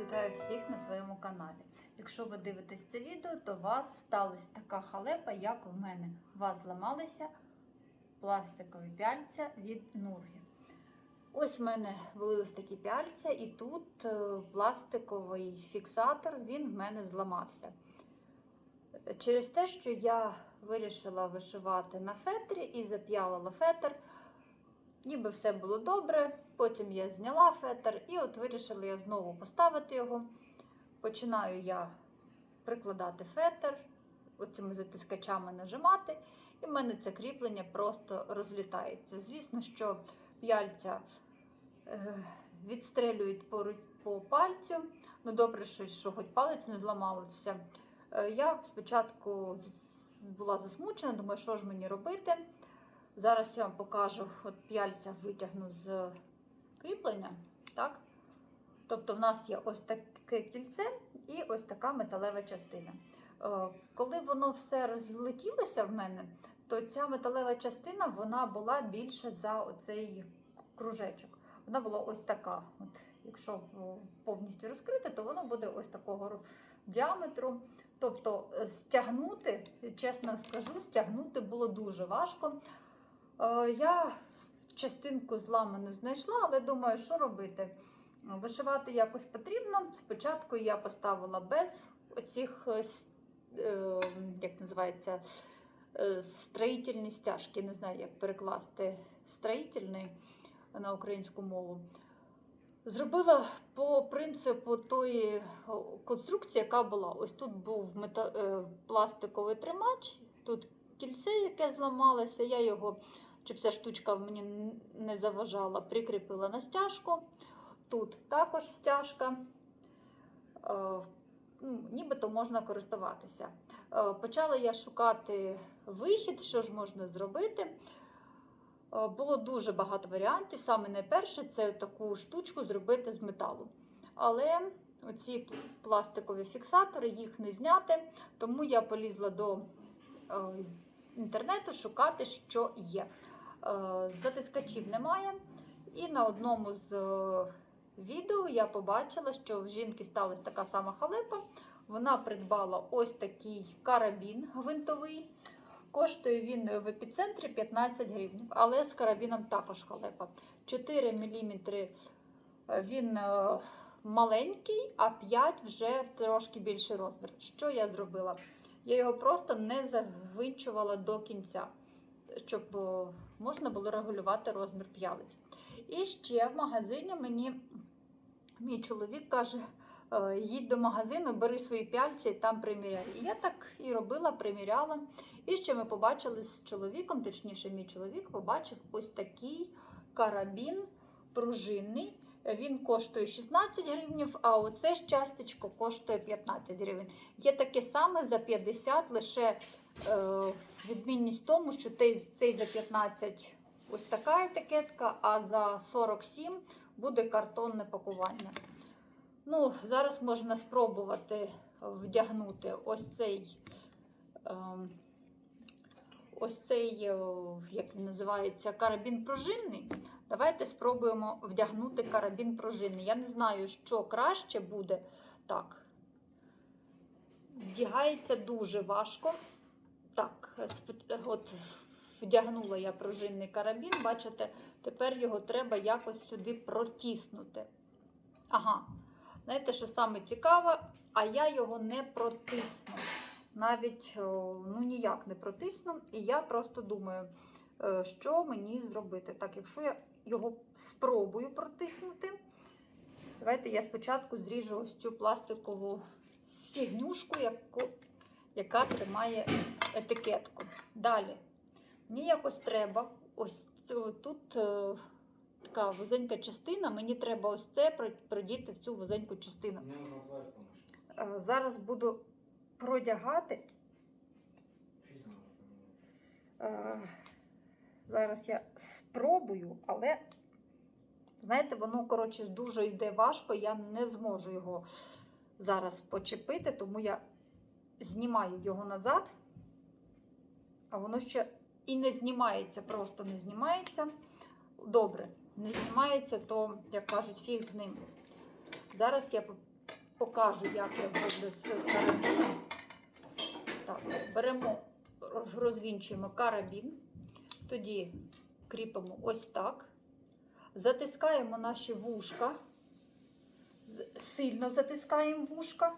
Вітаю всіх на своєму каналі. Якщо ви дивитесь це відео, то у вас сталася така халепа, як у мене. У вас зламалися пластикові пяльця від Нурги. Ось в мене були ось такі пяльця, і тут е, пластиковий фіксатор він в мене зламався. Через те, що я вирішила вишивати на фетрі і зап'ялила фетр, ніби все було добре. Потім я зняла фетр і от вирішила я знову поставити його. Починаю я прикладати фетр, оцими затискачами нажимати, і в мене це кріплення просто розлітається. Звісно, що п'яльця е, відстрелюють по, пальцю. Ну, добре, що, що хоч палець не зламався. Е, я спочатку була засмучена, думаю, що ж мені робити. Зараз я вам покажу, от п'яльця витягну з кріплення. Так? Тобто в нас є ось таке кільце і ось така металева частина. Е, Коли воно все розлетілося в мене, то ця металева частина вона була більше за оцей кружечок. Вона була ось така. От, якщо повністю розкрити, то воно буде ось такого діаметру. Тобто е, стягнути, чесно скажу, стягнути було дуже важко. Е, Я частинку зламану знайшла, але думаю, що робити. Вишивати якось потрібно. Спочатку я поставила без оцих, е, е, як називається, е, строїтельні стяжки. Не знаю, як перекласти строїтельний на українську мову. Зробила по принципу тої конструкції, яка була. Ось тут був мета... пластиковий тримач, тут кільце, яке зламалося. Я його, щоб ця штучка мені не заважала, прикріпила на стяжку. Тут також стяжка. Е, ну, Нібито можна користуватися. Е, Почала я шукати вихід, що ж можна зробити. Е, Було дуже багато варіантів. Саме найперше це таку штучку зробити з металу. Але оці пластикові фіксатори їх не зняти, тому я полізла до інтернету шукати, що є. Е, Затискачів немає. І на одному з е, відео я побачила, що в жінки сталася така сама халепа. Вона придбала ось такий карабін гвинтовий. Коштує він в епіцентрі 15 гривень, але з карабіном також халепа. 4 мм він е, маленький, а 5 вже трошки більший розмір. Що я зробила? Я його просто не завинчувала до кінця, щоб е, можна було регулювати розмір п'ялиць. І ще в магазині мені мій чоловік каже: е, їдь до магазину, бери свої пяльці і там приміряй. І я так і робила, приміряла. І ще ми побачили з чоловіком, точніше, мій чоловік побачив ось такий карабін пружинний. Він коштує 16 гривень, а оце щастячко коштує 15 гривень. Є таке саме за 50, лише е, відмінність тому, що цей, цей за 15 ось така етикетка, а за 47 буде картонне пакування. Ну, зараз можна спробувати вдягнути ось цей. ем, Ось цей, е, як він називається, карабін пружинний. Давайте спробуємо вдягнути карабін пружинний. Я не знаю, що краще буде. Так. Вдягається дуже важко. Так, от вдягнула я пружинний карабін, бачите, тепер його треба якось сюди протиснути. Ага, знаєте, що саме цікаве, а я його не протисну. Навіть ну, ніяк не протисну. І я просто думаю, е, що мені зробити. Так, якщо я його спробую протиснути, давайте я спочатку зріжу ось цю пластикову фігнюшку, яку, яка тримає етикетку. Далі. Мені якось треба ось тут е, така вузенька частина, мені треба ось це про- продіти в цю вузеньку частину. Е, Зараз буду продягати. Е, Зараз я спробую, але, знаєте, воно, коротше, дуже йде важко, я не зможу його зараз почепити, тому я знімаю його назад, а воно ще і не знімається, просто не знімається. Добре, не знімається, то, як кажуть, фіг з ним. Зараз я покажу, як я зроблю з карабіном. Так, беремо, розвінчуємо карабін, тоді кріпимо ось так, затискаємо наші вушка, сильно затискаємо вушка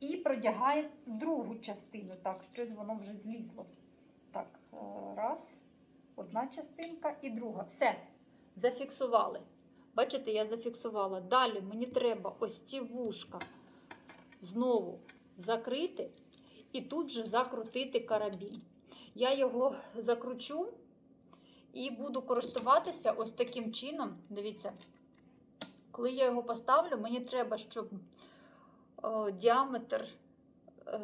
і продягаємо другу частину. Так, щось воно вже злізло. Так, е, раз, одна частинка і друга. Все, зафіксували. Бачите, я зафіксувала. Далі мені треба ось ці вушка знову закрити і тут же закрутити карабін. Я його закручу і буду користуватися ось таким чином. Дивіться, коли я його поставлю, мені треба, щоб е, діаметр е,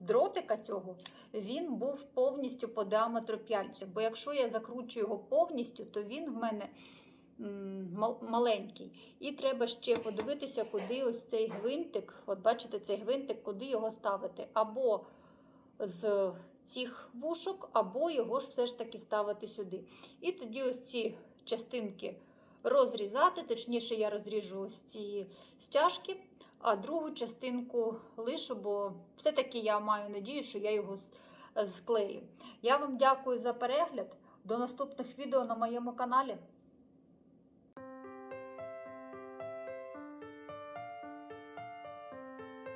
дротика цього він був повністю по діаметру пяльця. Бо якщо я закручу його повністю, то він в мене маленький. І треба ще подивитися, куди ось цей гвинтик, от бачите, цей гвинтик, куди його ставити. Або з цих вушок, або його ж все ж таки ставити сюди. І тоді ось ці частинки розрізати, точніше, я розріжу ось ці стяжки, а другу частинку лишу, бо все-таки я маю надію, що я його склею. Я вам дякую за перегляд. До наступних відео на моєму каналі.